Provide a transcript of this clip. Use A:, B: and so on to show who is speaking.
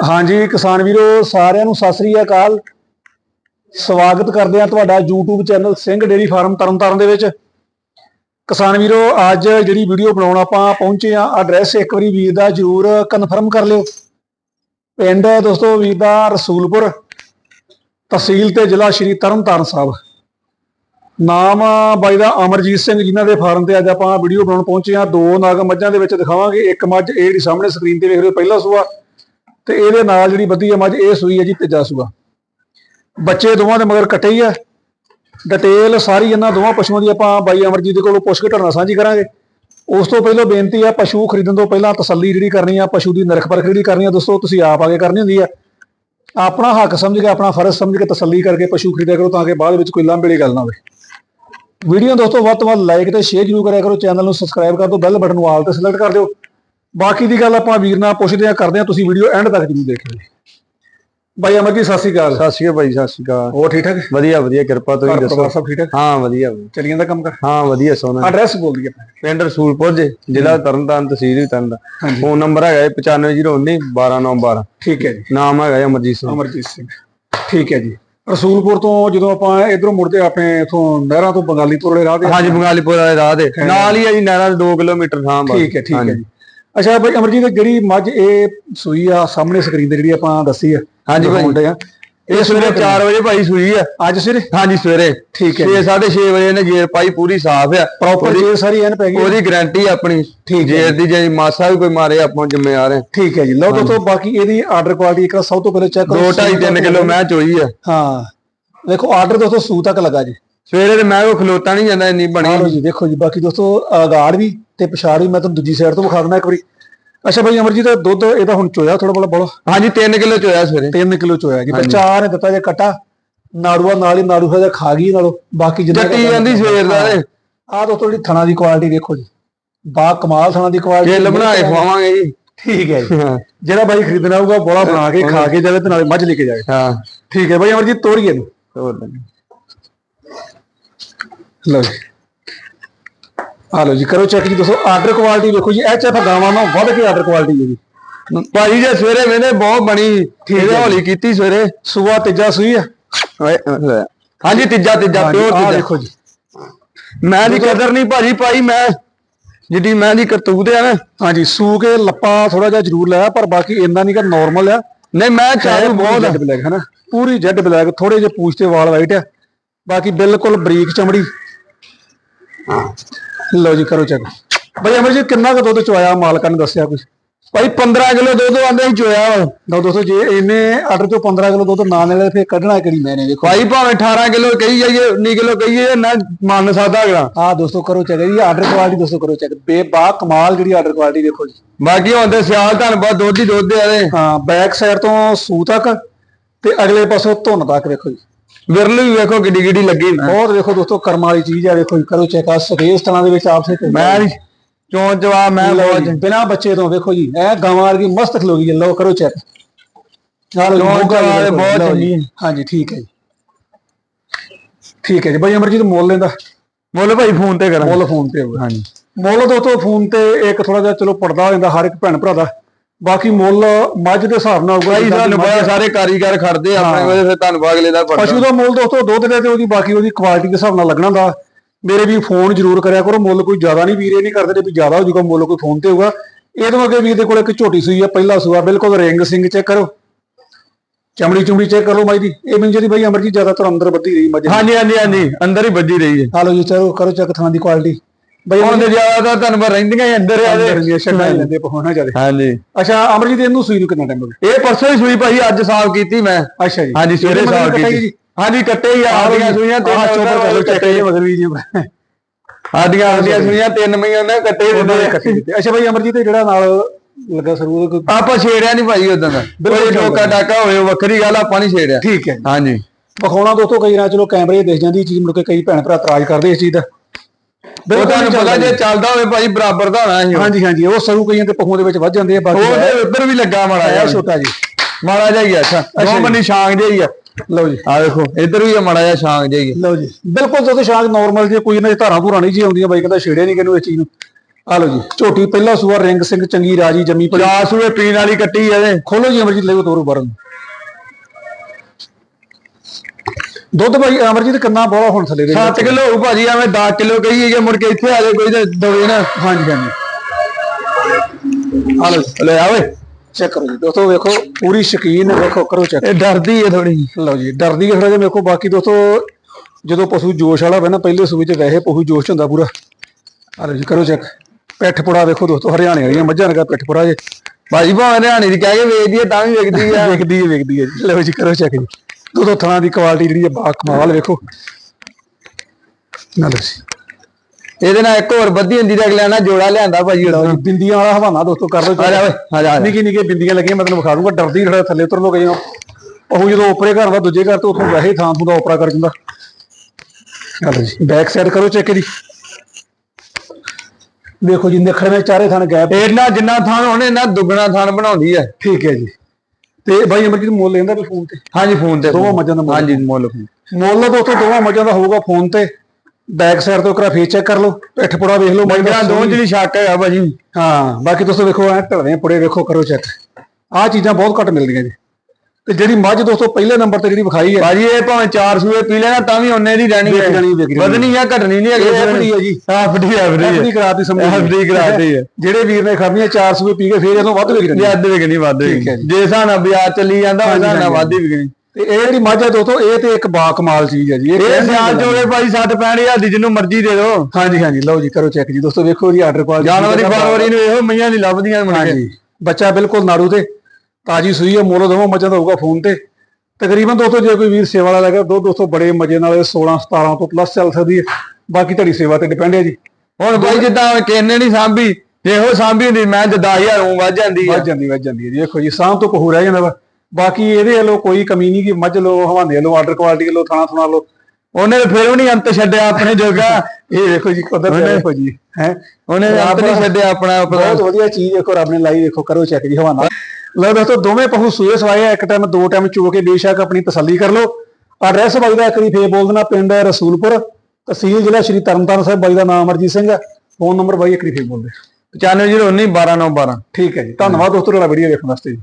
A: ਹਾਂਜੀ, ਕਿਸਾਨ ਵੀਰੋ, ਸਾਰਿਆਂ ਨੂੰ ਸਤਿ ਸ੍ਰੀ ਅਕਾਲ। ਸਵਾਗਤ ਕਰਦੇ ਹਾਂ ਤੁਹਾਡਾ YouTube channel Singh dairy farm Tarn Taran ਦੇ ਵਿੱਚ। ਕਿਸਾਨ ਵੀਰੋ, ਅੱਜ ਜਿਹੜੀ ਵੀਡੀਓ ਬਣਾਉਣ ਆਪਾਂ ਪਹੁੰਚੇ ਆ ਐਡਰੈਸ ਇੱਕ ਵਾਰੀ ਵੀਰ ਦਾ ਜਰੂਰ ਕਨਫਰਮ ਕਰ ਲਿਓ। ਪਿੰਡ ਦੋਸਤੋ ਵੀਰ ਦਾ ਰਸੂਲਪੁਰ, ਤਹਿਸੀਲ ਤੇ ਜ਼ਿਲ੍ਹਾ ਸ਼੍ਰੀ ਤਰਨਤਾਰਨ ਸਾਹਿਬ। ਨਾਮ ਬਾਈ ਦਾ ਅਮਰਜੀਤ ਸਿੰਘ, ਜਿਨ੍ਹਾਂ ਦੇ ਫਾਰਮ ਤੇ ਅੱਜ ਆਪਾਂ ਵੀਡੀਓ ਬਣਾਉਣ ਪਹੁੰਚੇ ਆ ਦੋ ਨਾਗ ਮੱਝਾਂ ਦੇ ਵਿੱਚ ਦਿਖਾਵਾਂਗੇ, ਇੱਕ ਮੱਝ ਇਹ ਜਿਹੜੀ ਸਾਹਮਣੇ ਸਕਰੀਨ ਤੇ ਵੇਖ ਰਹੇ ਹੋ, ਪਹਿਲਾ ਸੂਆ। ਤੇ ਇਹਦੇ ਨਾਲ ਜਿਹੜੀ ਬੱਧੀ ਹੈ ਮੱਝ ਇਹ ਸੂਈ ਹੈ ਜੀ, ਤੇਜਾ ਸੂਆ। ਬੱਚੇ ਦੋਵਾਂ ਦੇ ਮਗਰ ਕੱਟੇ ਹੀ ਆ। ਡਿਟੇਲ ਸਾਰੀ ਇਹਨਾਂ ਦੋਵਾਂ ਪਸ਼ੂਆਂ ਦੀ ਆਪਾਂ ਬਾਈ ਅਮਰਜੀਤ ਦੇ ਕੋਲੋਂ ਪੁੱਛ ਕੇ ਤੁਹਾਡੇ ਸਾਂਝੀ ਕਰਾਂਗੇ। ਉਸ ਤੋਂ ਪਹਿਲਾਂ ਬੇਨਤੀ ਆ, ਪਸ਼ੂ ਖਰੀਦਣ ਤੋਂ ਪਹਿਲਾਂ ਤਸੱਲੀ ਜਿਹੜੀ ਕਰਨੀ ਆ, ਪਸ਼ੂ ਦੀ ਨਰਖ ਪਰਖ ਜਿਹੜੀ ਕਰਨੀ ਆ, ਦੋਸਤੋ, ਤੁਸੀਂ ਆਪ ਆਗੇ ਕਰਨੀ ਹੁੰਦੀ ਆ। ਆਪਣਾ ਹੱਕ ਸਮਝ ਕੇ, ਆਪਣਾ ਫਰਜ਼ ਸਮਝ ਕੇ ਤਸੱਲੀ ਕਰਕੇ ਪਸ਼ੂ ਖਰੀਦਿਆ ਕਰੋ ਤਾਂ ਕਿ ਬਾਅਦ ਵਿੱਚ ਕੋਈ ਲਾਂਭੇ ਵਾਲੀ ਗੱਲ ਨਾ ਹੋਵੇ। ਵੀਡੀਓ ਦੋਸਤੋ ਵੱਧ ਤੋਂ ਵੱਧ ਲਾਈਕ ਤੇ ਸ਼ੇਅਰ ਜ਼ਰੂਰ ਕਰਿਆ ਕਰੋ, ਚੈਨਲ ਨੂੰ ਸਬਸਕ੍ਰਾਈਬ ਕਰ ਦਿਓ ਬੈਲ ਬਟਨ ਨੂੰ ਆਲ ਤੇ ਸਿਲੈਕਟ ਕਰ ਦਿਓ। ਬਾਕੀ ਦੀ ਗੱਲ ਆਪਾਂ ਵੀਰ ਨਾਲ ਪੁੱਛਦੇ ਆ ਕਰਦੇ ਆ ਤੁਸੀਂ ਵੀਡੀਓ ਐਂਡ ਤੱਕ ਜ਼ਰੂਰ ਦੇਖਿਓ ਜੀ। ਬਾਈ ਅਮਰ ਜੀ ਸਤਿ ਸ਼੍ਰੀ ਅਕਾਲ।
B: ਸਤਿ ਸ਼੍ਰੀ ਅਕਾਲ ਭਾਈ ਸਤਿ ਸ਼੍ਰੀ ਅਕਾਲ।
A: ਹੋਰ ਠੀਕ ਠਾਕ?
B: ਵਧੀਆ ਵਧੀਆ ਕਿਰਪਾ ਤੁਸੀਂ ਦੱਸੋ?
A: ਪਰਿਵਾਰ ਸਭ ਠੀਕ ਠਾਕ?
B: ਹਾਂ ਵਧੀਆ।
A: ਚੱਲੀ ਜਾਂਦਾ ਕੰਮ ਕਰ?
B: ਹਾਂ ਵਧੀਆ ਸੋਨਾ
A: ਐਡਰੈਸ ਬੋਲ ਦਈਏ
B: ਪਿੰਡ ਰਸੂਲਪੁਰ ਜੇ ਜ਼ਿਲ੍ਹਾ ਤਰਨਤਾਰਨ ਤਹਿਸੀਲ ਵੀ ਤਰਨ ਦਾ।
A: ਹਾਂਜੀ।
B: ਫੋਨ ਨੰਬਰ ਹੈਗਾ ਜੀ 9509 12912
A: ਠੀਕ ਹੈ ਜੀ।
B: ਨਾਮ ਹੈਗਾ ਅਮਰਜੀਤ ਸਿੰਘ।
A: ਅਮਰਜੀਤ ਸਿੰਘ। ਠੀਕ ਹੈ ਜੀ। ਰਸੂਲਪੁਰ ਤੋਂ ਜਦੋਂ ਆਪਾਂ ਇਧਰੋਂ ਮੁੜਦੇ ਆਪਣੇ ਇਥੋਂ ਨਹਿਰਾਂ ਤੋਂ ਬੰਗਾਲੀਪੁਰ ਵਾਲੇ ਰਾਹ ਦੇ
B: ਹਾਂਜੀ ਬੰਗਾਲੀਪੁਰ ਵਾਲੇ ਰਾਹ ਦੇ ਨਾਲ ਹੀ ਹੈ ਜੀ ਨਹਿਰਾਂ ਦੇ 2 ਕਿਲੋਮੀਟਰ ਥਾਂ ਬਸ।
A: ਠੀਕ ਹੈ ਠੀਕ ਹੈ। ਜੀ। ਅੱਛਾ ਬਾਈ ਅਮਰਜੀਤ ਜਿਹੜੀ ਮੱਝ ਇਹ ਸੂਈ ਆ ਸਾਹਮਣੇ ਸਕਰੀਨ ਤੇ ਜਿਹੜੀ ਆਪਾਂ ਦੱਸੀ ਆ
B: ਹਾਂਜੀ ਭਾਈ।
A: ਦਿਖਾਉਣ ਡਏ ਆ।
B: ਇਹ ਸਵੇਰੇ 4 ਵਜੇ ਭਾਈ ਸੂਈ ਆ
A: ਅੱਜ ਸਵੇਰੇ?
B: ਹਾਂਜੀ ਸਵੇਰੇ।
A: ਠੀਕ ਹੈ
B: 6 6:30 ਵਜੇ ਨੇ ਜੇਰ ਪਾਈ ਪੂਰੀ ਸਾਫ਼ ਆ।
A: ਪ੍ਰੋਪਰ ਜੇ ਸਾਰੀ ਐਨ ਪੈ ਗਈ
B: ਉਹਦੀ ਗਾਰੰਟੀ ਆਪਣੀ।
A: ਠੀਕ ਹੈ
B: ਜੇਰ ਦੀ ਜੇ ਮਾਸਾ ਵੀ ਕੋਈ ਮਾਰੇ ਆਪਾਂ ਜ਼ਿੰਮੇਵਾਰ ਆ।
A: ਠੀਕ ਹੈ ਜੀ। ਲਓ ਦੋਸਤੋ ਬਾਕੀ ਇਹਦੀ ਆਰਡਰ ਕੁਆਲਿਟੀ ਇੱਕ ਵਾਰ ਸਭ ਤੋਂ ਪਹਿਲੇ ਚੈੱਕ ਕਰੋ।
B: 2 2.5 3 ਕਿਲੋ ਮੈਂ ਚੋਈ ਆ।
A: ਹਾਂ। ਦੇਖੋ ਆਰਡਰ ਦੋਸਤੋ ਸੂ ਤੱਕ ਲੱਗਾ ਜੀ।
B: ਸਵੇਰੇ ਤੇ ਮੈਂ ਉਹ ਖਲੋਤਾ ਨਹੀਂ ਜਾਂਦਾ ਇੰਨੀ ਬਣੀ
A: ਆਹ ਲਓ ਜੀ ਦੇਖੋ ਜੀ ਬਾਕੀ ਦੋਸਤੋ ਅਗਾੜ ਵੀ ਤੇ ਪਿਛਾੜ ਵੀ ਮੈਂ ਤੁਹਾਨੂੰ ਦੂਜੀ ਸਾਈਡ ਤੋਂ ਵਿਖਾ ਦਿੰਦਾ ਇੱਕ ਵਾਰੀ। ਅੱਛਾ ਭਾਈ ਅਮਰਜੀਤ ਦੁੱਧ ਇਹਦਾ ਹੁਣ ਚੋਇਆ ਥੋੜਾ ਬੋਲਾ ਬੋਲਾ।
B: ਹਾਂਜੀ 3 ਕਿਲੋ ਚੋਇਆ ਸਵੇਰੇ।
A: 3 ਕਿਲੋ ਚੋਇਆ ਜੀ ਬੱਚਾ ਨੇ ਦਿੱਤਾ ਜੇ ਕਟਾ ਨਾੜੂਆ ਨਾਲ ਹੀ ਨਾੜੂ ਜਿਹਾ ਖਾ ਗਈ ਨਾਲੋਂ ਬਾਕੀ ਜਿੰਨਾ
B: ਜੱਟੀ ਜਾਂਦੀ ਸਵੇਰ ਦਾ ਤੇ
A: ਆਹ ਦੋਸਤੋ ਜਿਹੜੀ ਥਣਾ ਦੀ ਕੁਆਲਿਟੀ ਦੇਖੋ ਜੀ। ਬਾ ਕਮਾਲ ਥਣਾ ਦੀ ਕੁਆਲਿਟੀ
B: ਬਣਾ ਕੇ ਖਵਾਵਾਂਗੇ ਜੀ।
A: ਠੀਕ ਹੈ ਜੀ।
B: ਹਾਂ।
A: ਜਿਹੜਾ ਬਾਈ ਖਰੀਦਣਾ ਹੋਊਗਾ ਬੋਲਾ ਬਣਾ ਕੇ ਖਾ ਕੇ ਜਾਵੇ ਤੇ ਨਾਲੇ ਮੱਝ ਲੈ ਕੇ ਜਾਵੇ।
B: ਹਾਂ।
A: ਠੀਕ ਹੈ ਬਾਈ ਅਮਰਜੀਤ ਤੋਰੀਏ ਨੂੰ
B: ਹੋਰ ਨਹੀਂ।
A: ਲਓ ਜੀ। ਆ ਲਓ ਜੀ ਕਰੋ ਚੈੱਕ ਜੀ ਦੋਸਤੋ ਆਰਡਰ ਕੁਆਲਿਟੀ ਵੇਖੋ ਜੀ ਐਚ ਐਫ ਗਾਵਾਂ ਨਾਲ ਵੱਧ ਕੇ ਆਰਡਰ ਕੁਆਲਿਟੀ ਹੈ ਜੀ?
B: ਭਾਜੀ ਜੇ ਸਵੇਰੇ ਮੈਨੇ ਬਹੁਤ ਬਣੀ ਇਹਦੇ ਹੌਲੀ ਕੀਤੀ ਸਵੇਰੇ।
A: ਸੂਆ ਤੀਜਾ ਸੂਈ ਆ?
B: ਓਏ, ਲੈ। ਹਾਂਜੀ ਤੀਜਾ ਤੀਜਾ ਪਿਓਰ
A: ਆ
B: ਤੀਜਾ।
A: ਦੇਖੋ ਜੀ।
B: ਮੈਂ ਦੀ ਕਦਰ ਨਹੀਂ ਭਾਜੀ ਪਾਈ ਮੈਂ ਜਿੱਡੀ ਮੈਂ ਦੀ ਕਰਤੂਤ ਆ ਨਾ।
A: ਹਾਂਜੀ ਸੂ ਕੇ ਲੱਪਾ ਥੋੜਾ ਜਿਹਾ ਜ਼ਰੂਰ ਲਾਇਆ ਪਰ ਬਾਕੀ ਇੰਨਾ ਨਹੀਂ ਕਿ ਨਾਰਮਲ ਆ।
B: ਨਹੀਂ ਮੈਂ ਚਾਲੂ ਬਹੁਤ
A: ਜੈਡ ਬਲੈਕ ਹੈ ਨਾ। ਪੂਰੀ ਜੈਡ ਬਲੈਕ ਥੋੜੇ ਜਿਹੇ ਪੂਛ ਤੇ ਵਾਲ ਵਾਈਟ ਆ। ਬਾਕੀ ਬਿਲਕੁਲ ਬਰੀਕ ਚਮੜੀ। ਲਓ ਜੀ ਕਰੋ ਚੈੱਕ ਬਈ ਅਮਰਜੀਤ ਕਿੰਨਾ ਕੁ ਦੁੱਧ ਚਵਾਇਆ ਮਾਲਕਾਂ ਨੇ ਦੱਸਿਆ ਕੁਝ
B: ਭਾਈ 15 ਕਿਲੋ ਦੁੱਧ ਆਂਦੇ ਹੀ ਚੋਇਆ।
A: ਲਓ ਦੋਸਤੋ ਜੇ ਇਹਨੇ ਆਰਡਰ ਚੋਂ 15 ਕਿਲੋ ਦੁੱਧ ਨਾ ਨਿਕਲੇ ਫਿਰ ਕੱਢਣਾ ਕਿਹੜੀ? ਮੈਨੇ ਦੇਖੋ।
B: ਭਾਈ ਭਾਵੇਂ 18 ਕਿਲੋ ਕਹੀ ਜਾਈਏ 19 ਕਿਲੋ ਕਹੀਏ ਨਾ ਮੰਨ ਸਕਦਾ ਅਗਲਾ।
A: ਆਹ ਦੋਸਤੋ ਕਰੋ ਚੈੱਕ ਜੀ ਆਰਡਰ ਕੁਆਲਿਟੀ ਦੋਸਤੋ ਕਰੋ ਚੈੱਕ ਬੇਬਾ ਕਮਾਲ ਜਿਹੜੀ ਆਰਡਰ ਕੁਆਲਿਟੀ ਦੇਖੋ ਜੀ।
B: ਬਾਕੀ ਤੇ ਸਿਆਲ ਤੁਹਾਨੂੰ ਬਹੁਤ ਦੁੱਧ ਹੀ ਦੁੱਧ ਆ ਇਹਦੇ।
A: ਹਾਂ ਬੈਕ ਸਾਈਡ ਤੋਂ ਸੂ ਤੱਕ ਤੇ ਅਗਲੇ ਪਾਸੋਂ ਧੁੰਨ ਤੱਕ ਦੇਖੋ ਜੀ।
B: ਵਿਰਲ ਵੀ ਵੇਖੋ ਕਿੱਡੀ ਕਿੱਡੀ ਲੱਗੀ।
A: ਬਹੁਤ ਵੇਖੋ ਦੋਸਤੋ ਕਰਮ ਵਾਲੀ ਚੀਜ਼ ਆ ਵੇਖੋ ਜੀ, ਕਰੋ ਚੈੱਕ। ਆ ਸਫੇਦ ਤਣਾ ਦੇ ਵਿੱਚ ਆਪਸੇ ਤੇ
B: ਮੈਂ ਚੋਂ ਚਵਾ ਮੈਂ ਬਹੁਤ
A: ਬਿਨਾ ਬੱਚੇ ਤੋਂ ਵੇਖੋ ਜੀ ਇਹ ਗਾਵਾਂ ਵਰਗੀ ਮਸਤ ਖਲੋ ਗਈ ਹੈ ਲਓ ਕਰੋ ਚੈੱਕ।
B: ਤੇ ਬਹੁਤ ਚੰਗੀ ਹੈ।
A: ਹਾਂਜੀ ਠੀਕ ਹੈ ਜੀ। ਠੀਕ ਹੈ ਜੀ ਬਾਈ ਅਮਰਜੀਤ ਮੁੱਲ ਲੈਂਦਾ।
B: ਮੁੱਲ ਭਾਈ ਫੋਨ ਤੇ ਕਰਾਂ
A: ਮੁੱਲ ਫੋਨ ਤੇ
B: ਹਾਂਜੀ
A: ਮੁੱਲ ਦੋਸਤੋ ਫੋਨ ਤੇ ਇੱਕ ਥੋੜਾ ਜਿਹਾ ਚਲੋ ਪੜਦਾ ਹੋ ਜਾਂਦਾ ਹਰ ਇੱਕ ਭੈਣ ਭਰਾ ਦਾ। ਬਾਕੀ ਮੁੱਲ ਮੱਝ ਦੇ ਹਿਸਾਬ ਨਾਲ ਹੋਊਗਾ
B: ਭਾਈ
A: ਜਿੱਦਾਂ ਦੀ
B: ਤੁਹਾਨੂੰ
A: ਮੱਝ
B: ਪਤਾ ਸਾਰੇ ਕਾਰੀਗਰ ਖੜਦੇ ਆ ਆਪਣੇ ਕੋਲ ਫਿਰ ਤੁਹਾਨੂੰ ਅਗਲੇ ਦਾ ਪੜਦਾ
A: ਪਸ਼ੂ ਦਾ ਮੁੱਲ ਦੋਸਤੋ ਦੁੱਧ ਦੇ ਤੇ ਉਹਦੀ ਬਾਕੀ ਉਹਦੀ ਕੁਆਲਿਟੀ ਦੇ ਹਿਸਾਬ ਨਾਲ ਲੱਗਣਾ ਦਾ ਮੇਰੇ ਵੀ ਫੋਨ ਜ਼ਰੂਰ ਕਰਿਆ ਕਰੋ ਮੁੱਲ ਕੋਈ ਜ਼ਿਆਦਾ ਨਹੀਂ ਵੀਰੇ ਨਹੀਂ ਕਰਦੇ ਤੇ ਵੀ ਜ਼ਿਆਦਾ ਹੋ ਜਾਊਗਾ ਮੁੱਲ ਕੋਈ ਫੋਨ ਤੇ ਹੋਊਗਾ। ਇਹ ਤੋਂ ਅੱਗੇ ਵੀਰ ਦੇ ਕੋਲ ਇੱਕ ਝੋਟੀ ਸੂਈ ਆ ਪਹਿਲਾ ਸੂਆ ਬਿਲਕੁਲ ਰਿੰਗ ਸਿੰਘ ਚੈੱਕ ਕਰੋ। ਚਮੜੀ ਚੁੰਮੜੀ ਚੈੱਕ ਕਰ ਲਓ ਮਾਈ ਦੀ। ਇਹ ਮੈਨੂੰ ਜਿਹੜੀ ਬਾਈ ਅਮਰਜੀਤ ਜ਼ਿਆਦਾਤਰ ਅੰਦਰ ਵੱਧੀ ਰਹੀ ਮੱਝ
B: ਹਾਂਜੀ ਹਾਂਜੀ ਹਾਂਜੀ ਅੰਦਰ ਹੀ ਵੱਜੀ ਰਹੀ ਹੈ।
A: ਹਾਲੋ ਜੀ ਚਲੋ ਕਰੋ ਚੈੱਕ ਥਾਂ ਦੀ ਕੁਆਲਿਟੀ ਬਾਈ
B: ਹੁਣ ਤੇ ਜ਼ਿਆਦਾ ਪਤਾ ਰਹਿੰਦੀਆਂ ਹੀ ਅੰਦਰ ਆ।
A: ਦੀਆਂ ਛੱਡਾਂ ਹੀ ਲੈਂਦੇ ਪਹੁੰਚਣਾ ਜ਼ਿਆਦਾ।
B: ਹਾਂਜੀ।
A: ਅੱਛਾ ਅਮਰਜੀਤ ਇਹਨੂੰ ਸੂਈ ਨੂੰ ਕਿੰਨਾ ਟਾਈਮ ਹੋ ਗਿਆ?
B: ਇਹ ਪਰਸੋਂ ਹੀ ਸੂਈ ਭਾਈ ਅੱਜ ਸਾਫ਼ ਕੀਤੀ ਮੈਂ।
A: ਅੱਛਾ ਜੀ।
B: ਹਾਂਜੀ ਸਵੇਰੇ ਸਾਫ਼ ਕੀਤੀ।
A: ਜੀ?
B: ਹਾਂਜੀ ਕੱਟੇ ਹੀ ਆਦੀਆਂ ਸੂਈਆਂ
A: ਆਹ ਚੋਪਰ ਚੈੱਕ
B: ਕੱਟੇ
A: ਇਹ ਮਗਰ ਵੀ ਜੀ
B: ਆਦੀਆਂ ਆਦੀਆਂ ਸੂਈਆਂ ਤਿੰਨ ਮਹੀਨੇ ਉਹਨੇ ਕੱਟੇ ਹੀ
A: ਉਹਨਾਂ
B: ਦਿੰਦੇ
A: ਨੇ
B: ਆ।
A: ਕੱਟੇ ਦਿੱਤੇ। ਅੱਛਾ ਬਾਈ ਅਮਰਜੀਤ ਜਿਹੜਾ ਨਾਲ ਲੱਗਾ ਸਰੂ ਉਹਦਾ ਕੋਈ
B: ਆਪਾਂ ਛੇੜਿਆ ਨਹੀਂ ਭਾਈ ਉਦੋਂ ਦਾ। ਕੋਈ ਟੋਕਾ ਟਾਕਾ ਹੋਵੇ ਵੱਖਰੀ ਗੱਲ ਆਪਾਂ ਨਹੀਂ ਛੇੜਿਆ।
A: ਠੀਕ ਹੈ
B: ਹਾਂਜੀ।
A: ਵਿਖਾਉਣਾ ਦੋਸਤੋ ਕਈ ਨਾ ਚਲੋ ਕੈਮਰੇ ਦਿਖ ਜਾਂਦੀ ਚੀਜ਼ ਮੁੜ ਕੇ ਕਈ ਭੈਣ ਭਰਾ ਇਤਰਾਜ਼ ਕਰਦੇ ਇਸ ਚੀਜ਼ ਦਾ।
B: ਉਹ ਤੁਹਾਨੂੰ ਪਤਾ ਜੇ ਚੱਲਦਾ ਹੋਵੇ ਭਾਈ ਬਰਾਬਰ ਦਾ ਹੋਣਾ ਸੀ ਉਹ।
A: ਹਾਂਜੀ ਹਾਂਜੀ ਉਹ ਸਰੂ ਕਈਆਂ ਤੇ ਪਖੋਂ ਦੇ ਵਿੱਚ ਵੱਜ ਜਾਂਦੇ ਆ ਬਾਕੀ
B: ਉਹ ਤੇ ਉੱਧਰ ਵੀ ਲੱਗਾ ਮਾੜਾ ਜਿਹਾ।
A: ਛੋਟਾ ਜੀ
B: ਮਾੜਾ ਜਿਹਾ ਹੀ ਆ, ਅੱਛਾ। ਦੋ। ਬੰਨੀ ਛਾਂਗ ਜਿਹੀ ਆ।
A: ਲਓ ਜੀ।
B: ਆ ਦੇਖੋ ਇੱਧਰ ਵੀ ਆ ਮਾੜਾ ਜਿਹਾ ਛਾਂਗ ਜਿਹੀ
A: ਲਓ ਜੀ। ਬਿਲਕੁਲ ਦੋਸਤੋ ਸ਼ਾਂਕ ਨਾਰਮਲ ਜੇ ਕੋਈ ਇਹਨਾਂ ਦੀ ਧਾਰਾਂ ਧੂਰਾਂ ਨਹੀਂ ਜੀ ਆਉਂਦੀਆਂ ਬਾਈ ਕਹਿੰਦਾ ਛੇੜਿਆ ਨਹੀਂ ਕਿਨੂੰ ਇਸ ਚੀਜ਼ ਨੂੰ। ਆ ਲਓ ਜੀ। ਝੋਟੀ ਪਹਿਲਾ ਸੂਆ ਰਿੰਗ ਸਿੰਘ ਚੰਗੀ ਰਾਜੀ ਜੰਮੀ
B: ਚਾਰ ਸੂਏ ਪੀਣ ਵਾਲੀ ਕੱਟੀ ਇਹਦੇ
A: ਖੋਲੋ ਜੀ ਅਮਰਜੀਤ ਲੈ ਤੋਰੋ ਬਰਨ ਦੁੱਧ ਭਾਈ ਅਮਰਜੀਤ ਕਿੰਨਾ ਬੋਲਾ ਹੁਣ ਥੱਲੇ ਦੇ
B: 7 ਕਿਲੋ ਹੋਊ ਭਾਜੀ ਐਵੇਂ 10 ਕਿਲੋ ਕਹੀਏ ਮੁੜ ਕੇ ਇੱਥੇ ਆ ਜਾਏ ਕੋਈ ਤੇ ਦਵੇ ਨਾ।
A: ਹਾਂਜੀ ਹਾਂਜੀ।
B: ਲਓ ਲੈ ਆਵੇ
A: ਚੈੱਕ ਕਰੋ ਜੀ ਦੋਸਤੋ ਵੇਖੋ ਪੂਰੀ ਸ਼ਕੀਨ ਹੈ ਵੇਖੋ ਕਰੋ ਚੈੱਕ।
B: ਇਹ ਡਰਦੀ ਹੈ ਥੋੜੀ
A: ਲਓ ਜੀ ਡਰਦੀ ਹੈ ਥੋੜਾ ਜਿਹਾ ਵੇਖੋ ਬਾਕੀ ਦੋਸਤੋ ਜਦੋਂ ਪਸ਼ੂ ਜੋਸ਼ ਵਾਲਾ ਹੋਵੇ ਨਾ ਪਹਿਲੇ ਸੂਏ 'ਚ ਵੈਸੇ ਪਸ਼ੂ ਜੋਸ਼ ਹੁੰਦਾ ਪੂਰਾ। ਲਓ ਜੀ ਕਰੋ ਚੈੱਕ। ਪਿੱਠ ਪੁੜਾ ਵੇਖੋ ਦੋਸਤੋ ਹਰਿਆਣੇ ਵਾਲੀਆਂ ਮੱਝਾਂ ਨਗਾ ਪਿੱਠ ਪੁੜਾ ਜੇ।
B: ਭਾਜੀ ਭਾਵੇਂ ਹਰਿਆਣੇ ਦੀ ਕਹਿ ਕੇ ਵੇਚਦੀ ਹੈ ਤਾਂ ਵੀ ਵੇਚਦੀ ਆ
A: ਵੇਖਦੀ ਹੈ ਵੇਖਦੀ ਹੈ ਜੀ। ਲਓ ਜੀ ਕਰੋ ਚੈੱਕ ਜੀ। ਦੋਸਤੋ ਥਣਾ ਦੀ ਕੁਆਲਿਟੀ ਜਿਹੜੀ ਹੈ ਬਾ ਕਮਾਲ ਵੇਖੋ। ਨਾ ਜੀ।
B: ਇਹਦੇ ਨਾਲ ਇੱਕ ਹੋਰ ਵੱਧੀ ਹੁੰਦੀ ਤੇ ਅਗਲਿਆਂ ਨਾਲ ਜੋੜਾ ਲਿਆਂਦਾ ਭਾਜੀ
A: ਲਓ ਜੀ। ਬਿੰਦੀਆਂ ਵਾਲਾ ਹਵਾਨਾ ਦੋਸਤੋ ਕਰ ਲਓ
B: ਆ ਜਾ ਓਏ ਆ ਜਾ।
A: ਨਿੱਕੀ ਨਿੱਕੀ ਬਿੰਦੀਆਂ ਲੱਗੀਆਂ ਮੈਂ ਤੈਨੂੰ ਵਿਖਾ ਦੂੰਗਾ ਡਰਦੀ ਥੋੜਾ ਥੱਲੇ ਉਤਰ ਲੋ ਗਏ ਉਹ ਜਦੋਂ ਓਪਰੇ ਘਰ ਦਾ ਦੂਜੇ ਘਰ ਤੋਂ ਉਥੋਂ ਵੈਸੇ ਥਾਂ ਥੂ ਦਾ ਓਪਰਾ ਕਰ ਦਿੰਦਾ। ਚਲੋ ਜੀ। ਬੈਕ ਸਾਈਡ ਕਰੋ ਚੈੱਕ ਦੀ ਦੇਖੋ ਜੀ ਨਿਖੜ ਵਿੱਚ ਚਾਰੇ ਥਾਂ ਗੈਪ।
B: ਇਹਨਾਂ ਜਿੰਨਾ ਥਾਨ ਹੋਣੇ ਇਹਨਾਂ ਦੁੱਗਣਾ ਥਾਨ ਬਣਾਉਂਦੀ ਹੈ
A: ਠੀਕ ਹੈ ਜੀ। ਤੇ ਬਾਈ ਅਮਰਜੀਤ ਮੁੱਲ ਲੈਂਦਾ ਵੀ ਫੋਨ ਤੇ?
B: ਹਾਂਜੀ ਫੋਨ ਤੇ
A: ਦੋਵਾਂ ਮੱਝਾਂ ਦਾ ਮੁੱਲ।
B: ਹਾਂਜੀ ਮੁੱਲ
A: ਮੁੱਲ ਦੋਸਤੋ ਦੋਵਾਂ ਮੱਝਾਂ ਦਾ ਹੋਊਗਾ ਫੋਨ ਤੇ। ਬੈਕ ਸਾਈਡ ਤੋਂ ਕਰਾ ਫੇਸ ਚੈੱਕ ਕਰ ਲਓ। ਪਿੱਠ ਪੁੜਾ ਵੇਖ ਲਓ ਮੱਝ ਦਾ
B: ਮੰਗਿਆ ਦੋ ਜਿਹੜੀ ਸ਼ੱਕ ਹੈਗਾ ਭਾਜੀ
A: ਹਾਂ ਬਾਕੀ ਦੋਸਤੋ ਵੇਖੋ ਐ ਢਲਵੇਂ ਪੁੜੇ ਵੇਖੋ ਕਰੋ ਚੈੱਕ ਆਹ ਚੀਜ਼ਾਂ ਬਹੁਤ ਘੱਟ ਮਿਲਦੀਆਂ ਜੀ। ਤੇ ਜਿਹੜੀ ਮੱਝ ਦੋਸਤੋ ਪਹਿਲੇ ਨੰਬਰ ਤੇ ਜਿਹੜੀ ਵਿਖਾਈ ਹੈ।
B: ਭਾਜੀ ਇਹ ਭਾਵੇਂ ਚਾਰ ਸੂਏ ਪੀ ਲੈਣਾ ਤਾਂ ਵੀ ਉਹਨੇ ਦੀ ਰਹਿਣੀ
A: ਵਿਕ ਜਾਣੀ, ਵਿਕ ਜਾਣੀ।
B: ਵਧਣੀ ਆ ਘਟਣੀ ਨਹੀਂ
A: ਇਹ FD ਹੈ ਜੀ।
B: ਐਫਡੀ ਐਫਡੀ
A: ਐਫਡੀ ਕਰਾਤੀ ਸਮਝ
B: ਐਫਡੀ ਕਰਾਤੀ ਹੈ।
A: ਜਿਹੜੇ ਵੀਰ ਨੇ ਖਾਧੀਆਂ 400 ਰੁਪਏ ਪੀ ਕੇ ਫੇਰ ਇਹਨੂੰ ਵੱਧ ਵਿਕ
B: ਇਹ
A: ਜਾਂਦੀ
B: ਅੱਧ ਵਿਕਣੀ ਵੱਧ
A: ਹੈ ਜੀ।
B: ਜੇ ਨਾਲ ਬਾਜ਼ਾਰ ਚੱਲੀ ਜਾਂਦਾ ਹਿਸਾਬ ਨਾਲ ਵੱਧ ਹੀ ਵਿਕਣੀ।
A: ਤੇ ਇਹ ਜਿਹੜੀ ਮੱਝ ਹੈ ਦੋਸਤੋ ਇਹ ਤੇ ਇੱਕ ਬਾ ਕਮਾਲ ਚੀਜ਼ ਹੈ ਜੀ।
B: ਇਹ ਸਿਆਲ ਚੋਲੇ ਭਾਈ 60 65 ਹਜ਼ਾਰ ਦੀ ਜਿਹਨੂੰ ਮਰਜ਼ੀ ਦੇ ਦਿਓ।
A: ਹਾਂਜੀ ਹਾਂਜੀ। ਲਓ ਜੀ ਕਰੋ ਚੈੱਕ ਜੀ। ਦੋਸਤੋ ਵੇਖੋ ਜੀ ਆਰਡਰ ਕੁਆਲਿਟੀ
B: ਜਾਨਵਰੀ ਫਰਵਰੀ ਨੂੰ ਇਹੋ ਮਈਆਂ ਦੀ ਲੱਭਦੀਆਂ
A: ਹਾਂਜੀ। ਬੱਚਾ ਬਿਲਕੁਲ ਨਾੜੂ ਤੇ। ਤਾਜੀ ਸੂਈ ਹੈ ਮੋਲੋ ਦੋਵਾਂ ਮੱਝਾਂ ਦਾ ਹੋਊਗਾ ਫੋਨ ਤੇ। ਤਕਰੀਬਨ ਦੋਸਤੋ ਜੇ ਕੋਈ ਵੀਰ ਸੇਵਾ ਵਾਲਾ ਲੱਗਾ ਦੋ ਦੋਸਤੋ ਬੜੇ ਮਜ਼ੇ ਨਾਲ 16 17 ਤੋਂ ਪਲੱਸ ਚੱਲ ਸਕਦੀ ਹੈ। ਬਾਕੀ ਤੁਹਾਡੀ ਸੇਵਾ ਤੇ ਡਿਪੈਂਡ ਹੈ ਜੀ।
B: ਹੁਣ ਭਾਈ ਜਿੱਦਾਂ ਕਿੰਨੇ ਨਹੀਂ ਸਾਂਭੀ ਇਹੋ ਸਾਂਭੀ ਹੁੰਦੀ ਮੈਂ ਤੇ 10000 ਉਹ ਵੱਜ ਜਾਂਦੀ
A: ਵੱਜ ਜਾਂਦੀ ਵੱਜ ਜਾਂਦੀ ਹੈ ਜੀ। ਦੇਖੋ ਜੀ ਸਾਂਭ ਤੋਂ ਪਹੂ ਰਹਿ ਜਾਂਦਾ ਵਾ। ਬਾਕੀ ਇਹਦੇ ਵੱਲੋਂ ਕੋਈ ਕਮੀ ਨਹੀਂ ਕਿ ਮੱਝ ਲੋ ਹਵਾਨੇ ਵੱਲੋਂ ਆਰਡਰ ਕੁਆਲਿਟੀ ਵੱਲੋਂ ਥਾਣਾ ਥੁਣਾ ਲੋ
B: ਉਹਨੇ ਫਿਰ ਵੀ ਨਹੀਂ ਅੰਤ ਛੱਡਿਆ ਆਪਣੇ ਜੋਗਾ।
A: ਇਹ ਦੇਖੋ ਜੀ ਕੁਦਰਤ ਦੇਖੋ ਜੀ ਹੈ।
B: ਉਹਨੇ ਅੰਤ ਨਹੀਂ ਛੱਡਿਆ ਆਪਣਾ
A: ਬਹੁਤ ਵਧੀਆ ਚੀਜ਼ ਦੇਖੋ ਰੱਬ ਨੇ ਲਾਈ ਦੇਖੋ ਕਰੋ ਚੈੱਕ ਜੀ ਹਵਾਨਾ। ਲਓ ਦੋਸਤੋ ਦੋਵੇਂ ਪਹੂ ਸੂਏ ਸਵਾਏ ਆ। ਇੱਕ ਟਾਈਮ ਦੋ ਟਾਈਮ ਚੋ ਕੇ ਬੇਸ਼ੱਕ ਆਪਣੀ ਤਸੱਲੀ ਕਰ ਲਓ। ਐਡਰੈਸ ਬਾਈ ਦਾ ਇੱਕ ਵਾਰੀ ਫੇਰ ਬੋਲ ਦੇਣਾ ਪਿੰਡ ਹੈ ਰਸੂਲਪੁਰ ਤਹਿਸੀਲ ਜ਼ਿਲ੍ਹਾ ਸ਼੍ਰੀ ਤਰਨਤਾਰਨ ਸਾਹਿਬ ਬਾਈ ਦਾ ਨਾਮ ਅਮਰਜੀਤ ਸਿੰਘ ਹੈ ਫੋਨ ਨੰਬਰ ਬਾਈ ਇੱਕ ਵਾਰੀ ਫੇਰ ਬੋਲ ਦੇ।
B: 9509 12912
A: ਠੀਕ ਹੈ ਜੀ। ਧੰਨਵਾਦ ਦੋਸਤੋ ਤੁਹਾਡਾ ਵੀਡੀਓ ਵੇਖਣ ਵਾਸਤੇ ਜੀ।